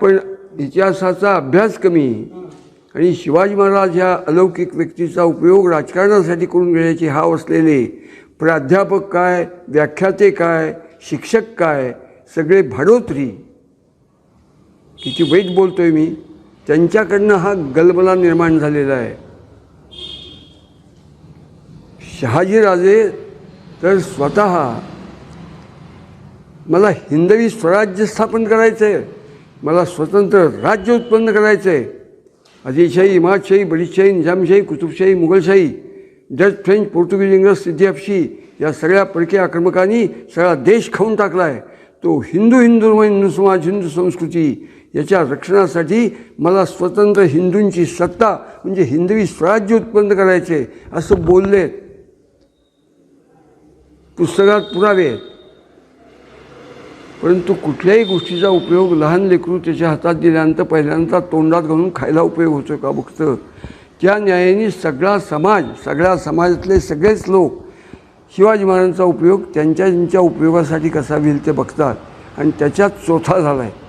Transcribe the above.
पण इतिहासाचा अभ्यास कमी आणि शिवाजी महाराज ह्या अलौकिक व्यक्तीचा उपयोग राजकारणासाठी करून घेण्याची हाव असलेले प्राध्यापक काय व्याख्याते काय शिक्षक काय सगळे भाडोत्री. किती वाईट बोलतोय मी. त्यांच्याकडनं हा गलबला निर्माण झालेला आहे. शहाजीराजे तर स्वतः मला हिंदवी स्वराज्य स्थापन करायचं आहे मला स्वतंत्र राज्य उत्पन्न करायचं आहे Adilshahi Imadshahi Baridshahi Nizamshahi Qutbshahi Mughalshahi Dutch French Portuguese इंग्रज सिद्धिअपशी या सगळ्या परकीय आक्रमकांनी सगळा देश खाऊन टाकला आहे तो हिंदू हिंदू हिंदू समाज हिंदू संस्कृती याच्या रक्षणासाठी मला स्वतंत्र हिंदूंची सत्ता म्हणजे हिंदवी स्वराज्य उत्पन्न करायचे असं बोलले पुस्तकात पुरावे परंतु कुठल्याही गोष्टीचा उपयोग लहान लेकरू त्याच्या हातात दिल्यानंतर पहिल्यांदा तोंडात घालून खायला उपयोग होतो का बघतं त्या न्यायाने सगळा समाज सगळ्या समाजातले सगळेच लोक शिवाजी महाराजांचा उपयोग त्यांच्या त्यांच्या उपयोगासाठी कसा होईल ते बघतात. आणि त्याच्यात चोथा झाला आहे